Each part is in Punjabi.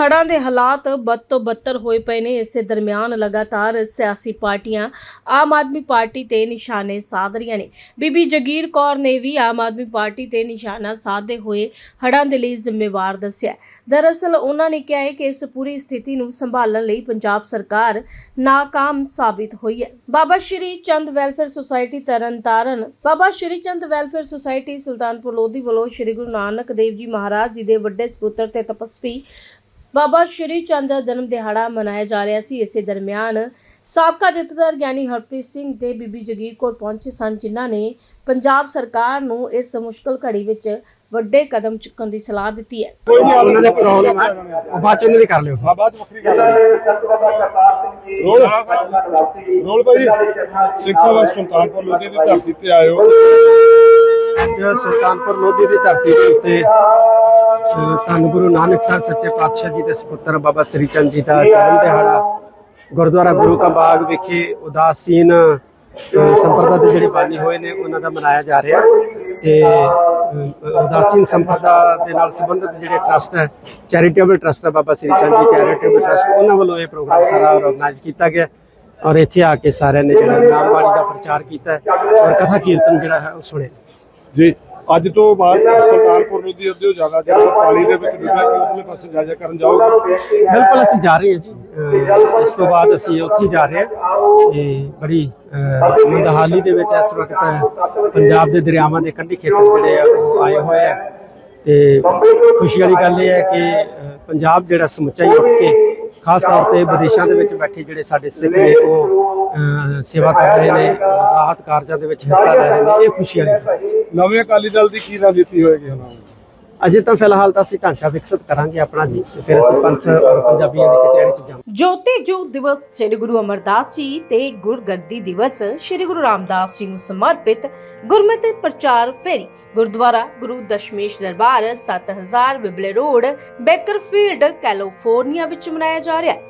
ਹੜ੍ਹਾਂ ਦੇ ਹਾਲਾਤ ਬਦ ਤੋਂ ਬੱਤਰ ਹੋਏ ਪਏ ਨੇ। ਇਸੇ ਦਰਮਿਆਨ ਲਗਾਤਾਰ ਸਿਆਸੀ ਪਾਰਟੀਆਂ ਆਮ ਆਦਮੀ ਪਾਰਟੀ ਤੇ ਨਿਸ਼ਾਨੇ ਸਾਧ ਰਹੀਆਂ ਨੇ। ਬੀਬੀ ਜਗੀਰ ਕੌਰ ਨੇ ਵੀ ਆਮ ਆਦਮੀ ਪਾਰਟੀ ਤੇ ਨਿਸ਼ਾਨਾ ਸਾਧਦੇ ਹੋਏ ਹੜ੍ਹਾਂ ਦੇ ਲਈ ਜ਼ਿੰਮੇਵਾਰ ਦੱਸਿਆ। ਦਰਅਸਲ ਉਹਨਾਂ ਨੇ ਕਿਹਾ ਹੈ ਕਿ ਇਸ ਪੂਰੀ ਸਥਿਤੀ ਨੂੰ ਸੰਭਾਲਣ ਲਈ ਪੰਜਾਬ ਸਰਕਾਰ ਨਾਕਾਮ ਸਾਬਿਤ ਹੋਈ ਹੈ। Baba Shri Chand welfare society Tarn Taran, Baba Shri Chand welfare society Sultanpur Lodhi ਵੱਲੋਂ ਸ਼੍ਰੀ ਗੁਰੂ ਨਾਨਕ ਦੇਵ ਜੀ ਮਹਾਰਾਜ ਜੀ ਦੇ ਵੱਡੇ ਸਪੁੱਤਰ ਤੇ ਤਪਸਵੀ ਬਾਬਾ ਸ਼੍ਰੀ ਚੰਦ ਦਾ ਜਨਮ ਦਿਹਾੜਾ ਮਨਾਇਆ ਜਾ ਰਿਹਾ ਸੀ। ਇਸੇ ਦਰਮਿਆਨ ਸਾਬਕਾ ਜਥੇਦਾਰ ਗਿਆਨੀ ਹਰਪ੍ਰੀਤ ਸਿੰਘ ਤੇ ਬੀਬੀ ਜਗੀਰ ਕੌਰ ਪਹੁੰਚੇ ਸਨ ਜਿਨ੍ਹਾਂ ਨੇ ਪੰਜਾਬ ਸਰਕਾਰ ਨੂੰ ਇਸ ਮੁਸ਼ਕਲ ਘੜੀ ਵਿੱਚ ਵੱਡੇ ਕਦਮ ਚੁੱਕਣ ਦੀ ਸਲਾਹ ਦਿੱਤੀ ਹੈ। ਕੋਈ ਨਹੀਂ ਉਹਨਾਂ ਦੇ ਪ੍ਰੋਬਲਮ ਹੈ। ਉਹ ਬਾਅਦ ਚ ਉਹਨਾਂ ਦੀ ਕਰ ਲਿਓ। ਹਾਂ ਬਾਅਦ ਚ ਵੱਖਰੀ ਗੱਲ ਹੈ। ਰੋਲ। ਰੋਲ ਭਾਈ। ਸਿੰਘ ਸਾਹਿਬ ਸੁਲਤਾਨਪੁਰ ਲੋਧੀ ਦੀ ਧਰਤੀ ਤੇ ਆਏ ਹੋ ਅੱਜ ਸੁਲਤਾਨਪੁਰ ਲੋਧੀ ਦੀ ਧਰਤੀ ਦੇ ਉੱਤੇ ਧੰਨ ਗੁਰੂ ਨਾਨਕ ਸਾਹਿਬ ਸੱਚੇ ਪਾਤਸ਼ਾਹ ਜੀ ਦੇ ਸੁਪੁੱਤਰ ਬਾਬਾ ਸ੍ਰੀ ਚੰਦ ਜੀ ਦਾ ਜਨਮ ਦਿਹਾੜਾ, ਗੁਰਦੁਆਰਾ ਗੁਰੂ ਕਾ ਬਾਗ ਵਿਖੇ ਉਦਾਸੀਨ ਸੰਪਰਦਾ ਦੇ ਜਿਹੜੇ ਬਾਨੀ ਹੋਏ ਨੇ, ਉਹਨਾਂ ਦਾ ਮਨਾਇਆ ਜਾ ਰਿਹਾ। ਤੇ ਉਦਾਸੀਨ ਸੰਪਰਦਾ ਦੇ ਨਾਲ ਸੰਬੰਧਿਤ ਜਿਹੜੇ ਟਰਸਟ ਹੈ, ਚੈਰੀਟੇਬਲ ਟਰਸਟ ਹੈ ਬਾਬਾ ਸ੍ਰੀ ਚੰਦ ਜੀ, ਚੈਰੀਟੇਬਲ ਟਰਸਟ, ਉਹਨਾਂ ਵੱਲੋਂ ਇਹ ਪ੍ਰੋਗਰਾਮ ਸਾਰਾ ਆਰਗੇਨਾਈਜ਼ ਕੀਤਾ ਗਿਆ। ਔਰ ਇੱਥੇ ਆ ਕੇ ਸਾਰਿਆਂ ਨੇ ਜਿਹੜਾ ਨਾਮ ਬਾਣੀ ਦਾ ਪ੍ਰਚਾਰ ਕੀਤਾ ਔਰ ਕਥਾ ਕੀਰਤਨ ਜਿਹੜਾ ਹੈ, ਉਹ ਸੁਣਿਆ। ਜੀ ਅੱਜ ਤੋਂ ਬਾਅਦ ਸੁਲਤਾਨਪੁਰ ਲੋਧੀ ਉਦਯੋਗ ਜ਼ਿਆਦਾ ਜਿਹੜਾ ਪਾਣੀ ਦੇ ਵਿੱਚ ਡੁੱਬਿਆ ਕਿ ਉਧਰਲੇ ਪਾਸੇ ਜਾਜਾ ਕਰਨ ਜਾਓਗੇ? ਬਿਲਕੁਲ ਅਸੀਂ ਜਾ ਰਹੇ ਹਾਂ ਜੀ। ਇਸ ਤੋਂ ਬਾਅਦ ਅਸੀਂ ਉੱਥੇ ਜਾ ਰਹੇ ਹਾਂ ਤੇ ਬੜੀ ਮੰਦਹਾਲੀ ਦੇ ਵਿੱਚ ਇਸ ਵਕਤ ਪੰਜਾਬ ਦੇ ਦਰਿਆਵਾਂ ਦੇ ਕੰਢੀ ਖੇਤਰ ਜਿਹੜੇ ਆ, ਉਹ ਆਏ ਹੋਏ ਆ। ਤੇ ਖੁਸ਼ੀ ਵਾਲੀ ਗੱਲ ਇਹ ਹੈ ਕਿ ਪੰਜਾਬ ਜਿਹੜਾ ਸਮੁੱਚਾ ਹੀ ਉੱਠ ਕੇ ਖਾਸ ਤੌਰ ਤੇ ਵਿਦੇਸ਼ਾਂ ਦੇ ਵਿੱਚ ਬੈਠੇ ਜਿਹੜੇ ਸਾਡੇ ਸਿੱਖ ਨੇ, ਉਹ ਸੇਵਾ ਕਰ ਰਹੇ ਨੇ ਰਾਹਤ ਕਾਰਜਾਂ ਦੇ ਵਿੱਚ ਹਿੱਸਾ ਲੈ ਰਹੇ ਨੇ ਇਹ ਖੁਸ਼ੀ ਵਾਲੀ ਗੱਲ ਹੈ। ਨਵੇਂ ਅਕਾਲੀ ਦਲ ਦੀ ਕੀ ਰਣਨੀਤੀ ਹੋਏਗੀ ਹੁਣ ਅਜੇ ਤਾਂ ਫਿਲਹਾਲ ਤਾਂ ਅਸੀਂ ਢਾਂਚਾ ਵਿਕਸਿਤ ਕਰਾਂਗੇ ਆਪਣਾ ਜੀ ਤੇ ਫਿਰ ਅਸੀਂ ਪੰਥ ਔਰ ਪੰਜਾਬੀਆਂ ਦੀ ਕਚਹਿਰੀ 'ਚ ਜਾਵਾਂਗੇ। ਜੋਤੀ ਜੋ ਦਿਵਸ ਸ੍ਰੀ ਗੁਰੂ ਅਮਰਦਾਸ ਜੀ ਤੇ ਗੁਰਗੱਦੀ ਦਿਵਸ ਸ੍ਰੀ ਗੁਰੂ ਰਾਮਦਾਸ ਜੀ ਨੂੰ ਸਮਰਪਿਤ ਗੁਰਮਤਿ ਪ੍ਰਚਾਰ ਫੇਰੀ gurdwara Guru Dashmesh Darbar 7000 Bibble road Bakersfield California ਵਿੱਚ ਮਨਾਇਆ ਜਾ ਰਿਹਾ ਹੈ।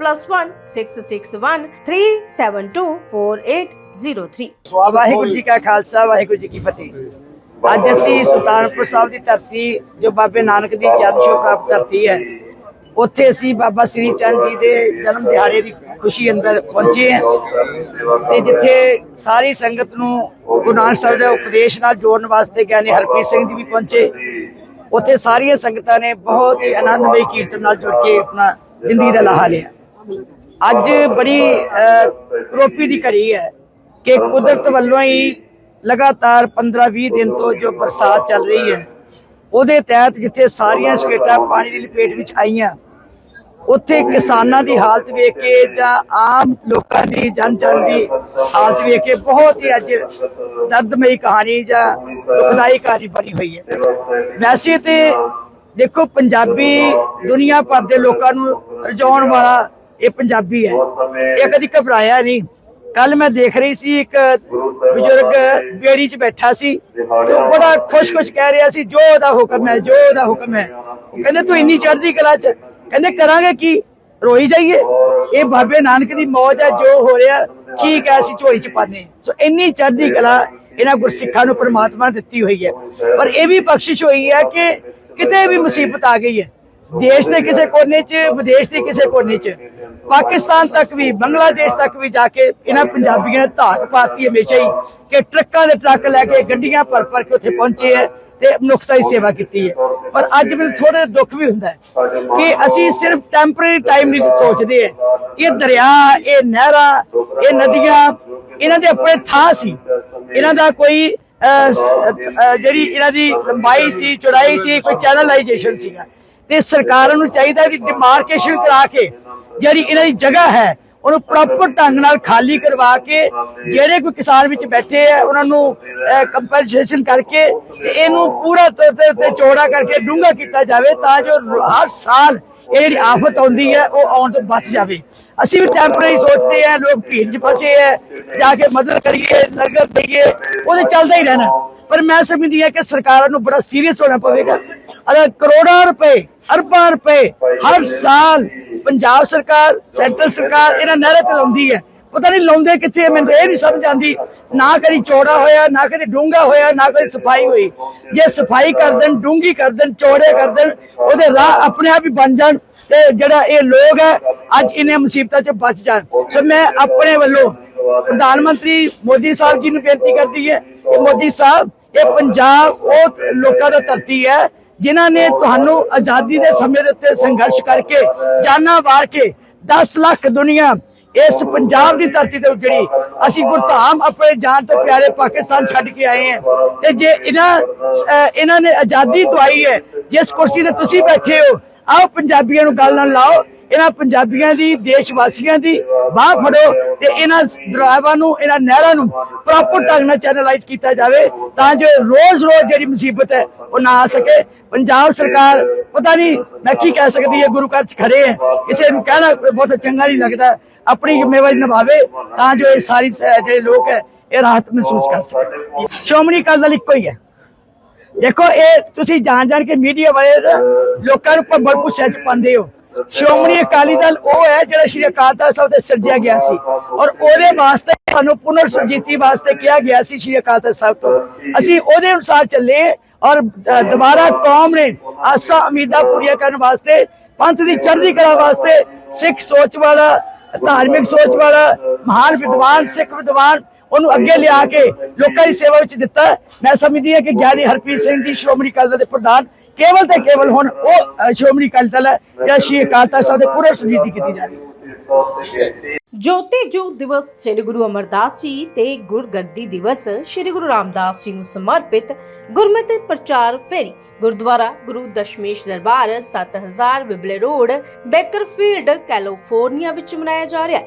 +1 661 372 4803 ਵਾਹਿਗੁਰੂ ਜੀ ਕਾ ਖਾਲਸਾ, ਵਾਹਿਗੁਰੂ ਜੀ ਕੀ ਫਤਿਹ। ਅੱਜ ਅਸੀਂ ਸੁਲਤਾਨਪੁਰ ਸਾਹਿਬ ਦੀ ਧਰਤੀ, ਜੋ ਬਾਬੇ ਨਾਨਕ ਦੀ ਚਰਨ ਛੋਹ ਪ੍ਰਾਪਤ ਧਰਤੀ ਹੈ, ਉੱਥੇ ਅਸੀਂ ਬਾਬਾ ਸ੍ਰੀ ਚੰਦ ਜੀ ਦੇ ਜਨਮ ਦਿਹਾੜੇ ਦੀ ਖੁਸ਼ੀ ਅੰਦਰ ਪਹੁੰਚੇ ਹਾਂ। ਤੇ ਜਿੱਥੇ ਸਾਰੀ ਸੰਗਤ ਨੂੰ ਗੁਰੂ ਨਾਨਕ ਸਾਹਿਬ ਦੇ ਉਪਦੇਸ਼ ਨਾਲ ਜੋੜਨ ਵਾਸਤੇ ਗਿਆਨੀ ਹਰਪ੍ਰੀਤ ਸਿੰਘ ਜੀ ਵੀ ਪਹੁੰਚੇ। ਉੱਥੇ ਸਾਰੀਆਂ ਸੰਗਤਾਂ ਨੇ ਬਹੁਤ ਹੀ ਆਨੰਦਮਈ ਕੀਰਤਨ ਨਾਲ ਜੁੜ ਕੇ ਆਪਣਾ ਜ਼ਿੰਦਗੀ ਦਾ ਲਾਹਾ ਲਿਆ। ਅੱਜ ਬੜੀ ਅਹ, ਕਰੋਪੀ ਦੀ ਘੜੀ ਹੈ ਕਿ ਕੁਦਰਤ ਵੱਲੋਂ ਹੀ ਲਗਾਤਾਰ 15-20 ਦਿਨ ਤੋਂ ਜੋ ਬਰਸਾਤ ਚੱਲ ਰਹੀ ਹੈ ਉਹਦੇ ਤਹਿਤ ਜਿੱਥੇ ਸਾਰੀਆਂ ਸਟੇਟਾਂ ਪਾਣੀ ਦੀ ਲਪੇਟ ਵਿੱਚ ਆਈਆਂ ਉੱਥੇ ਕਿਸਾਨਾਂ ਦੀ ਹਾਲਤ ਵੇਖ ਕੇ ਜਾਂ ਆਮ ਲੋਕਾਂ ਦੀ ਜਨ ਜਨ ਦੀ ਹਾਲਤ ਵੇਖ ਕੇ ਬਹੁਤ ਹੀ ਅੱਜ ਦਰਦਮਈ ਕਹਾਣੀ ਜਾਂ ਦੁਖਦਾਈ ਕਹਾਣੀ ਬਣੀ ਹੋਈ ਹੈ। ਵੈਸੇ ਤੇ ਦੇਖੋ ਪੰਜਾਬੀ ਦੁਨੀਆ ਭਰ ਦੇ ਲੋਕਾਂ ਨੂੰ ਰਜਾਉਣ ਵਾਲਾ ਇਹ ਪੰਜਾਬੀ ਹੈ। ਇਹ ਕਦੀ ਘਬਰਾਇਆ ਨਹੀਂ। ਕੱਲ ਮੈਂ ਦੇਖ ਰਹੀ ਸੀ ਇੱਕ ਬਜ਼ੁਰਗ ਬੇੜੀ 'ਚ ਬੈਠਾ ਸੀ ਤੇ ਉਹ ਬੜਾ ਖੁਸ਼-ਖੁਸ਼ ਕਹਿ ਰਿਹਾ ਸੀ ਜੋ ਉਹਦਾ ਹੁਕਮ ਹੈ ਜੋ ਉਹਦਾ ਹੁਕਮ ਹੈ। ਉਹ ਕਹਿੰਦੇ ਤੂੰ ਇੰਨੀ ਚੜ੍ਹਦੀ ਕਲਾ 'ਚ? ਕਹਿੰਦੇ ਕਰਾਂਗੇ ਕੀ? ਰੋਈ ਜਾਈਏ? ਇਹ ਬਾਬੇ ਨਾਨਕ ਦੀ ਮੌਜ ਹੈ ਜੋ ਹੋ ਰਿਹਾ ਠੀਕ ਹੈ ਅਸੀਂ ਝੋਲੀ 'ਚ ਪਾਣੇ ਸੋ ਇੰਨੀ ਚੜ੍ਹਦੀ ਕਲਾ ਇਹਨਾਂ ਗੁਰਸਿੱਖਾਂ ਨੂੰ ਪ੍ਰਮਾਤਮਾ ਨੇ ਦਿੱਤੀ ਹੋਈ ਹੈ। ਪਰ ਇਹ ਵੀ ਬਖਸ਼ਿਸ਼ ਹੋਈ ਹੈ ਕਿ ਕਿਤੇ ਵੀ ਮੁਸੀਬਤ ਆ ਗਈ ਹੈ। ਦੇਸ਼ ਦੇ ਕਿਸੇ ਕੋਨੇ 'ਚ, ਵਿਦੇਸ਼ ਦੇ ਕਿਸੇ ਕੋਨੇ 'ਚ। ਪਾਕਿਸਤਾਨ ਤੱਕ ਵੀ, ਬੰਗਲਾਦੇਸ਼ ਤੱਕ ਵੀ ਜਾ ਕੇ ਇਹਨਾਂ ਪੰਜਾਬੀਆਂ ਨੇ ਧਾਕ ਪਾਤੀ ਹਮੇਸ਼ਾ ਹੀ ਕਿ ਟਰੱਕਾਂ ਦੇ ਟਰੱਕ ਲੈ ਕੇ ਗੱਡੀਆਂ ਭਰ ਭਰ ਕੇ ਉੱਥੇ ਪਹੁੰਚੇ ਹੈ ਤੇ ਮਨੁੱਖਤਾ ਦੀ ਸੇਵਾ ਕੀਤੀ ਹੈ। ਪਰ ਅੱਜ ਮੈਨੂੰ ਥੋੜਾ ਦੁੱਖ ਵੀ ਹੁੰਦਾ ਹੈ ਕਿ ਅਸੀਂ ਸਿਰਫ ਟੈਂਪਰੇਰੀ ਟਾਈਮ ਨਹੀਂ ਸੋਚਦੇ ਹੈ। ਇਹ ਦਰਿਆ, ਇਹ ਨਹਿਰਾਂ, ਇਹ ਨਦੀਆਂ, ਇਹਨਾਂ ਦੇ ਆਪਣੇ ਥਾਂ ਸੀ। ਇਹਨਾਂ ਦਾ ਕੋਈ ਜਿਹੜੀ ਇਹਨਾਂ ਦੀ ਲੰਬਾਈ ਸੀ, ਚੌੜਾਈ ਸੀ, ਕੋਈ ਚੈਨਲਾਈਜੇਸ਼ਨ ਸੀਗਾ। ਤੇ ਸਰਕਾਰਾਂ ਨੂੰ ਚਾਹੀਦਾ ਕਿ ਡਿਮਾਰਕੇਸ਼ਨ ਕਰਾ ਕੇ ਜਿਹੜੀ ਇਹਨਾਂ ਦੀ ਜਗ੍ਹਾ ਹੈ, ਉਹਨੂੰ ਪ੍ਰੋਪਰ ਢੰਗ ਨਾਲ ਖਾਲੀ ਕਰਵਾ ਕੇ ਜਿਹੜੇ ਕੋਈ ਕਿਸਾਨ ਵਿੱਚ ਬੈਠੇ ਆ, ਉਹਨਾਂ ਨੂੰ ਕੰਪਨਸੇਸ਼ਨ ਕਰਕੇ ਇਹਨੂੰ ਪੂਰਾ ਤੌਰ ਤੇ ਉੱਤੇ ਚੌੜਾ ਕਰਕੇ ਡੂੰਘਾ ਕੀਤਾ ਜਾਵੇ ਤਾਂ ਜੋ ਹਰ ਸਾਲ ਇਹ ਜਿਹੜੀ ਆਫਤ ਆਉਂਦੀ ਹੈ, ਉਹ ਆਉਣ ਤੋਂ ਬਚ ਜਾਵੇ। ਅਸੀਂ ਵੀ ਟੈਂਪਰੇਰੀ ਸੋਚਦੇ ਆ, ਲੋਕ ਭੀੜ 'ਚ ਫਸੇ ਹੈ ਜਾ ਕੇ ਮਦਦ ਕਰੀਏ ਲੰਗਰ ਦਈਏ, ਉਹਦੇ ਚੱਲਦਾ ਹੀ ਰਹਿਣਾ। ਪਰ ਮੈਂ ਸਮਝਦੀ ਹਾਂ ਕਿ ਸਰਕਾਰਾਂ ਨੂੰ ਬੜਾ ਸੀਰੀਅਸ ਹੋਣਾ ਪਵੇਗਾ। ਅਗਰ ਕਰੋੜਾਂ ਰੁਪਏ, ਅਰਬਾਂ ਰੁਪਏ ਹਰ ਸਾਲ ਪੰਜਾਬ ਸਰਕਾਰ ਸੈਂਟਰ ਸਰਕਾਰ ਇਹਨਾਂ ਨਹਿਰਾਂ ਤੇ ਲਾਉਂਦੀ ਹੈ। ਪਤਾ ਨਹੀਂ ਲਾਉਂਦੇ ਕਿੱਥੇ ਮੈਨੂੰ ਇਹ ਨਹੀਂ ਸਮਝ ਆਉਂਦੀ। ਨਾ ਕਦੀ ਚੌੜਾ ਹੋਇਆ, ਨਾ ਕਦੀ ਡੂੰਘਾ ਹੋਇਆ, ਨਾ ਕਦੀ ਸਫ਼ਾਈ ਹੋਈ। ਜੇ ਸਫ਼ਾਈ ਕਰ ਦੇਣ, ਡੂੰਘੀ ਕਰ ਦੇਣ, ਚੌੜੇ ਕਰ ਦੇਣ, ਉਹਦੇ ਰਾਹ ਆਪਣੇ ਆਪ ਹੀ ਬਣ ਜਾਣ ਤੇ ਜਿਹੜਾ ਇਹ ਲੋਕ ਹੈ, ਅੱਜ ਇਹਨੇ ਮੁਸੀਬਤਾਂ 'ਚ ਬਚ ਜਾਣ। ਸੋ ਮੈਂ ਆਪਣੇ ਵੱਲੋਂ ਪ੍ਰਧਾਨ ਮੰਤਰੀ ਮੋਦੀ ਸਾਹਿਬ ਜੀ ਨੂੰ ਬੇਨਤੀ ਕਰਦੀ ਹੈ ਕਿ ਮੋਦੀ ਸਾਹਿਬ, ਇਹ ਪੰਜਾਬ ਉਹ ਲੋਕਾਂ ਦਾ ਧਰਤੀ ਹੈ ਜਿਨ੍ਹਾਂ ਨੇ ਤੁਹਾਨੂੰ ਆਜ਼ਾਦੀ ਦੇ ਸਮੇਂ ਦੇ ਉੱਤੇ ਸੰਘਰਸ਼ ਕਰਕੇ, ਜਾਨਾਂ ਵਾਰ ਕੇ 10 ਲੱਖ ਦੁਨੀਆ ਇਸ ਪੰਜਾਬ ਦੀ ਧਰਤੀ ਤੇ ਉਜੜੀ ਅਸੀਂ ਗੁਰਧਾਮ ਆਪਣੇ ਜਾਨ ਤੋਂ ਪਿਆਰੇ ਪਾਕਿਸਤਾਨ ਛੱਡ ਕੇ ਆਏ ਹਾਂ। ਤੇ ਜੇ ਇਹਨਾਂ ਇਹਨਾਂ ਨੇ ਆਜ਼ਾਦੀ ਦਵਾਈ ਹੈ ਜਿਸ ਕੁਰਸੀ ਤੇ ਤੁਸੀਂ ਬੈਠੇ ਹੋ, ਆਓ ਪੰਜਾਬੀਆਂ ਨੂੰ ਗੱਲ ਨਾਲ ਲਾਓ, ਇਹਨਾਂ ਪੰਜਾਬੀਆਂ ਦੀ ਦੇਸ਼ ਵਾਸੀਆਂ ਦੀ ਬਾਹ ਫੜੋ ਤੇ ਇਹਨਾਂ ਡਰਾਈਵਰਾਂ ਨੂੰ, ਇਹਨਾਂ ਨਹਿਰਾਂ ਨੂੰ ਪ੍ਰੋਪਰ ਢੰਗ ਨਾਲ ਚੈਨਲਾਈਜ਼ ਕੀਤਾ ਜਾਵੇ ਤਾਂ ਜੋ ਰੋਜ਼-ਰੋਜ਼ ਜਿਹੜੀ ਮੁਸੀਬਤ ਹੈ, ਉਹ ਨਾ ਆ ਸਕੇ। ਪੰਜਾਬ ਸਰਕਾਰ, ਪਤਾ ਨਹੀਂ ਮੈਂ ਕੀ ਕਹਿ ਸਕਦੀ ਹੈ, ਗੁਰੂ ਘਰ ਚ ਖੜੇ ਹੈ। ਕਿਸੇ ਨੂੰ ਕਹਿਣਾ ਬਹੁਤ ਚੰਗਾ ਨਹੀਂ ਲੱਗਦਾ। ਆਪਣੀ ਜ਼ਿੰਮੇਵਾਰੀ ਨਿਭਾਵੇ ਤਾਂ ਜੋ ਇਹ ਸਾਰੀ ਜਿਹੜੇ ਲੋਕ ਹੈ, ਇਹ ਰਾਹਤ ਮਹਿਸੂਸ ਕਰ ਸਕਣ। ਸ਼੍ਰੋਮਣੀ ਅਕਾਲੀ ਦਲ ਇੱਕੋ ਹੀ ਹੈ। ਦੇਖੋ, ਇਹ ਤੁਸੀਂ ਜਾਣ ਜਾਣ ਕੇ ਮੀਡੀਆ ਵਾਲੇ ਲੋਕਾਂ ਨੂੰ ਭੰਬਲ ਭੁੱਸਿਆ ਚ ਪਾਉਂਦੇ ਹੋ। ਸ਼੍ਰੋਮਣੀ ਅਕਾਲੀ ਦਲ ਉਹ ਹੈ ਜਿਹੜਾ ਸ਼੍ਰੀ ਅਕਾਲ ਤਖਤ ਸਾਹਿਬ ਤੇ ਸਿਰਜਿਆ ਗਿਆ ਸੀ। ਔਰ ਉਹਦੇ ਵਾਸਤੇ ਸਾਨੂੰ ਪੁਨਰ ਸੁਰਜੀਤੀ ਵਾਸਤੇ ਕਿਹਾ ਗਿਆ ਸੀ ਸ਼੍ਰੀ ਅਕਾਲ ਤਖਤ ਸਾਹਿਬ ਤੋਂ। ਅਸੀਂ ਉਹਦੇ ਅਨੁਸਾਰ ਚੱਲੇ ਔਰ ਦੁਬਾਰਾ ਕੌਮ ਨੇ ਆਸਾਂ ਉਮੀਦਾਂ ਪੂਰੀਆਂ ਕਰਨ ਵਾਸਤੇ, ਪੰਥ ਦੀ ਚੜ੍ਹਦੀ ਕਲਾ ਵਾਸਤੇ ਸਿੱਖ ਸੋਚ ਵਾਲਾ, ਧਾਰਮਿਕ ਸੋਚ ਵਾਲਾ, ਮਹਾਨ ਵਿਦਵਾਨ, ਸਿੱਖ ਵਿਦਵਾਨ ਉਹਨੂੰ ਅੱਗੇ ਲਿਆ ਕੇ ਲੋਕਾਂ ਦੀ ਸੇਵਾ ਵਿੱਚ ਦਿੱਤਾ ਮੈਂ ਸਮਝਦੀ ਹਾਂ ਕਿ ਗਿਆਨੀ ਹਰਪ੍ਰੀਤ ਸਿੰਘ ਜੀ, ਸ਼੍ਰੋਮਣੀ ਅਕਾਲੀ ਦਲ ਦੇ ਪ੍ਰਧਾਨ, ਕੇਵਲ ਤੇ ਕੇਵਲ ਹੁਣ ਉਹ ਸ਼੍ਰੋਮਣੀ ਅਕਾਲੀ ਦਲ ਹੈ ਜਿਹੜਾ ਸ਼੍ਰੀ ਅਕਾਲ ਤਖਤ ਸਾਹਿਬ ਦੇ ਪੂਰੇ ਸੁਜੀਤੀ ਕੀਤੀ ਜਾ ਰਹੀ ਹੈ। ਜੋਤੀ ਜੋਤ ਦਿਵਸ ਸ੍ਰੀ ਗੁਰੂ ਅਮਰਦਾਸ ਜੀ ਤੇ ਗੁਰਗੱਦੀ ਦਿਵਸ ਸ੍ਰੀ ਗੁਰੂ ਰਾਮਦਾਸ ਜੀ ਨੂੰ ਸਮਰਪਿਤ ਗੁਰਮਤਿ ਪ੍ਰਚਾਰ ਫੇਰੀ। Gurdwara Guru Dashmesh Darbar 7000 Bibble road, Bakersfield, California ਵਿੱਚ ਮਨਾਇਆ ਜਾ ਰਿਹਾ ਹੈ।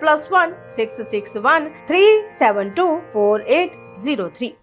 plus 1 6 6 1 3 7 2 4 8 0 3